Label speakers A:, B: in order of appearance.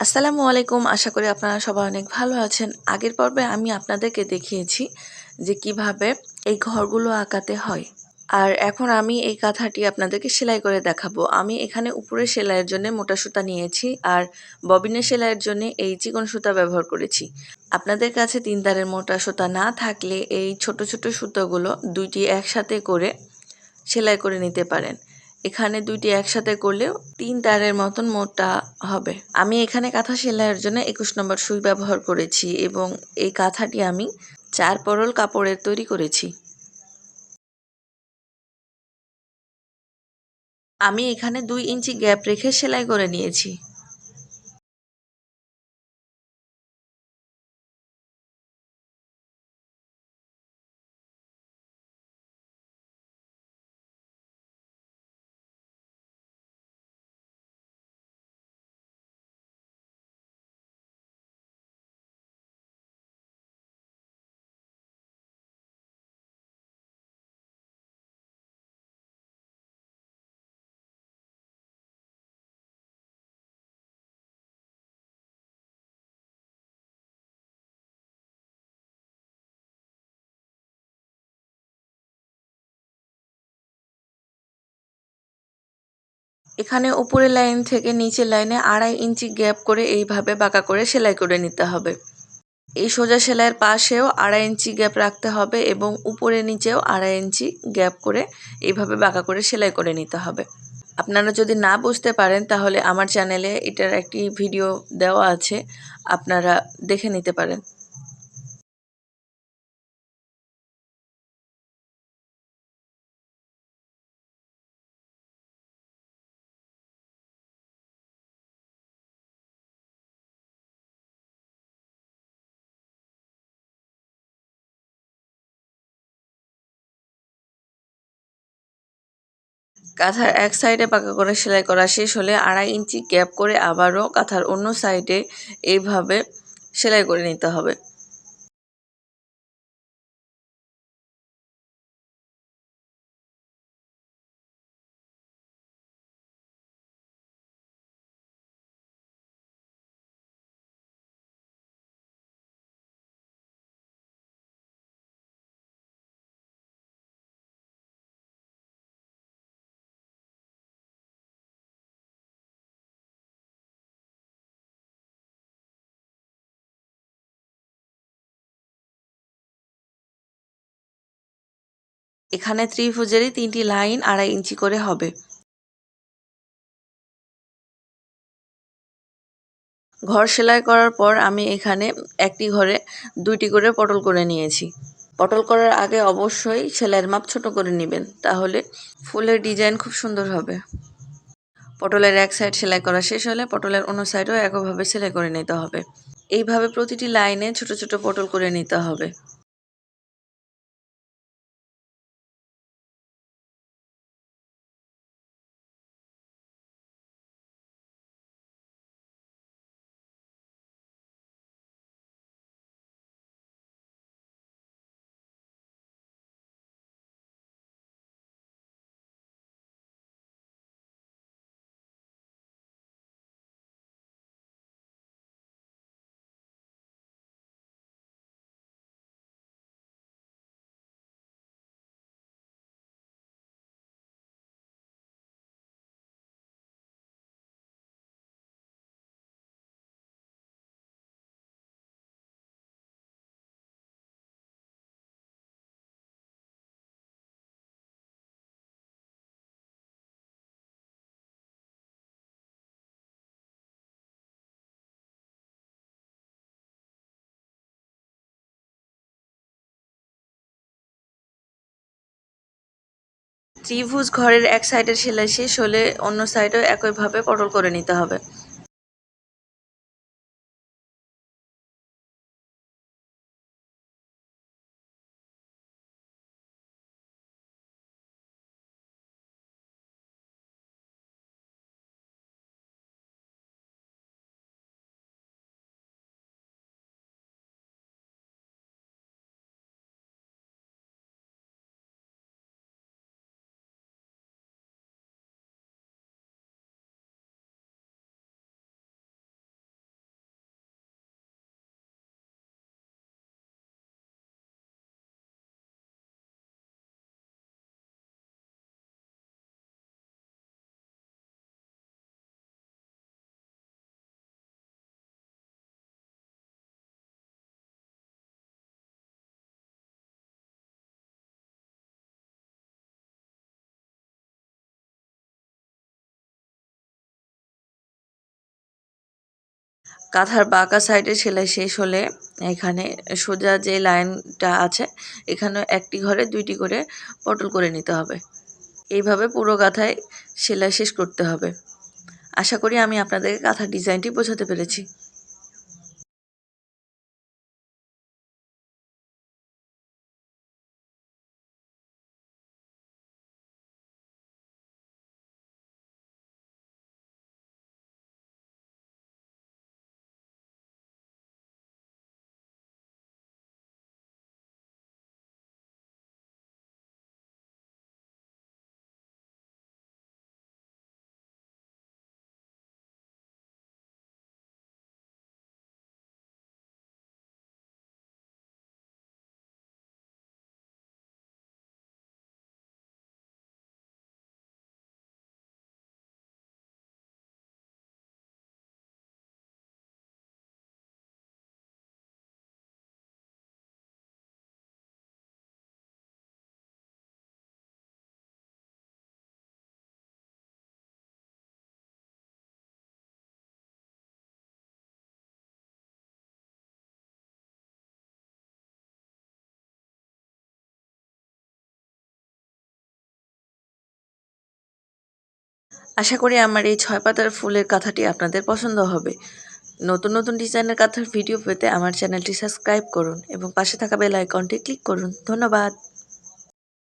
A: আসসালামু আলাইকুম। আশা করি আপনারা সবাই অনেক ভালো আছেন। আগের পর্বে আমি আপনাদেরকে দেখিয়েছি যে কীভাবে এই ঘরগুলো আঁকাতে হয়। আর এখন আমি এই কাঁথাটি আপনাদেরকে সেলাই করে দেখাবো। আমি এখানে উপরে সেলাইয়ের জন্য মোটা সুতা নিয়েছি আর ববিনের সেলাইয়ের জন্য এই চিকন সুতা ব্যবহার করেছি। আপনাদের কাছে তিন তারের মোটা সুতা না থাকলে এই ছোট ছোট সুতোগুলো দুইটি একসাথে করে সেলাই করে নিতে পারেন। এখানে দুইটি একসাথে করলেও তিন তারের মতন মোটা হবে। আমি এখানে কাঁথা সেলাইয়ের জন্য একুশ নম্বর সুই ব্যবহার করেছি এবং এই কাঁথাটি আমি চার পরল কাপড়ের তৈরি করেছি। আমি এখানে দুই ইঞ্চি গ্যাপ রেখে সেলাই করে নিয়েছি। এখানে উপরের লাইন থেকে নিচের লাইনে আড়াই ইঞ্চি গ্যাপ করে এইভাবে বাঁকা করে সেলাই করে নিতে হবে। এই সোজা সেলাইয়ের পাশেও আড়াই ইঞ্চি গ্যাপ রাখতে হবে এবং উপরে নিচেও আড়াই ইঞ্চি গ্যাপ করে এইভাবে বাঁকা করে সেলাই করে নিতে হবে। আপনারা যদি না বুঝতে পারেন, তাহলে আমার চ্যানেলে এটার একটি ভিডিও দেওয়া আছে, আপনারা দেখে নিতে পারেন। কাঁথার এক সাইডে পাকা করে সেলাই করা শেষ হলে আড়াই ইঞ্চি গ্যাপ করে আবারও কাঁথার অন্য সাইডে এইভাবে সেলাই করে নিতে হবে। এখানে ত্রিভুজেরই তিনটি লাইন আড়াই ইঞ্চি করে হবে। ঘর সেলাই করার পর আমি এখানে একটি ঘরে দুইটি করে পটল করে নিয়েছি। পটল করার আগে অবশ্যই সেলাইয়ের মাপ ছোট করে নেবেন, তাহলে ফুলের ডিজাইন খুব সুন্দর হবে। পটলের এক সাইড সেলাই করা শেষ হলে পটলের অন্য সাইডও একইভাবে সেলাই করে নিতে হবে। এইভাবে প্রতিটি লাইনে ছোট ছোট পটল করে নিতে হবে। ত্রিভুজ ঘরের এক সাইডে সেলাই শেষ হলে অন্য সাইডেও একইভাবে পটল করে নিতে হবে। কাঁথার বাঁকা সাইডে সেলাই শেষ হলে এখানে সোজা যে লাইনটা আছে এখানে একটি ঘরে দুইটি করে পটল করে নিতে হবে। এইভাবে পুরো কাঁথায় সেলাই শেষ করতে হবে। আশা করি আমি আপনাদেরকে কাঁথার ডিজাইনটি বোঝাতে পেরেছি। আশা করি আমার এই ছয় পাতার ফুলের কাঁথাটি আপনাদের পছন্দ হবে। নতুন নতুন ডিজাইনের কাঁথার ভিডিও পেতে আমার চ্যানেলটি সাবস্ক্রাইব করুন এবং পাশে থাকা বেল আইকনটি ক্লিক করুন। ধন্যবাদ।